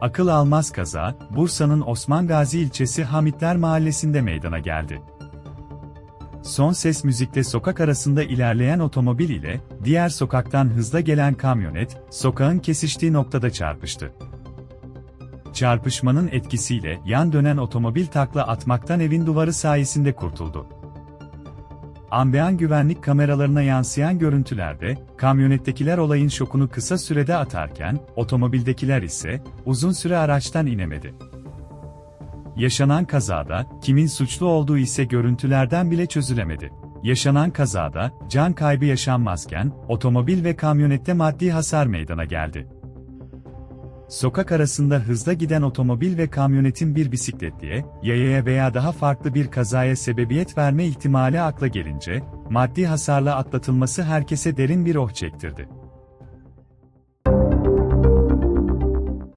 Akıl almaz kaza, Bursa'nın Osman Gazi ilçesi Hamitler Mahallesi'nde meydana geldi. Son ses müzikte sokak arasında ilerleyen otomobil ile diğer sokaktan hızla gelen kamyonet, sokağın kesiştiği noktada çarpıştı. Çarpışmanın etkisiyle yan dönen otomobil takla atmaktan evin duvarı sayesinde kurtuldu. Ambeyan güvenlik kameralarına yansıyan görüntülerde, kamyonettekiler olayın şokunu kısa sürede atarken, otomobildekiler ise uzun süre araçtan inemedi. Yaşanan kazada, kimin suçlu olduğu ise görüntülerden bile çözülemedi. Yaşanan kazada, can kaybı yaşanmazken, otomobil ve kamyonette maddi hasar meydana geldi. Sokak arasında hızla giden otomobil ve kamyonetin bir bisikletliye, yayaya veya daha farklı bir kazaya sebebiyet verme ihtimali akla gelince, maddi hasarla atlatılması herkese derin bir oh çektirdi.